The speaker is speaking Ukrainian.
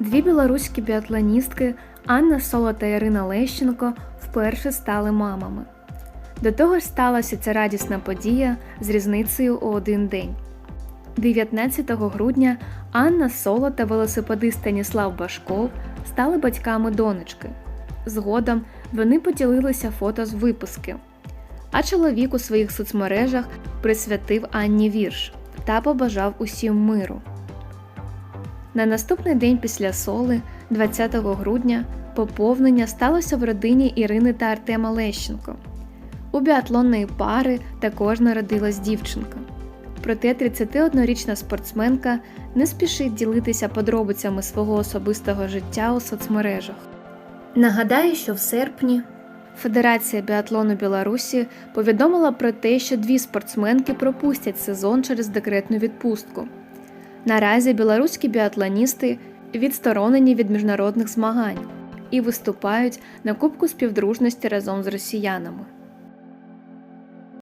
Дві білоруські біатлоністки Анна Соло та Ірина Лещенко вперше стали мамами. До того ж сталася ця радісна подія з різницею у один день. 19 грудня Анна Соло та велосипедист Станіслав Башков стали батьками донечки. Згодом вони поділилися фото з випуски. А чоловік у своїх соцмережах присвятив Анні вірш та побажав усім миру. На наступний день після соли, 20 грудня, поповнення сталося в родині Ірини та Артема Лещенко. У біатлонної пари також народилась дівчинка. Проте 31-річна спортсменка не спішить ділитися подробицями свого особистого життя у соцмережах. Нагадаю, що в серпні Федерація біатлону Білорусі повідомила про те, що дві спортсменки пропустять сезон через декретну відпустку. Наразі білоруські біатлоністи відсторонені від міжнародних змагань і виступають на Кубку співдружності разом з росіянами.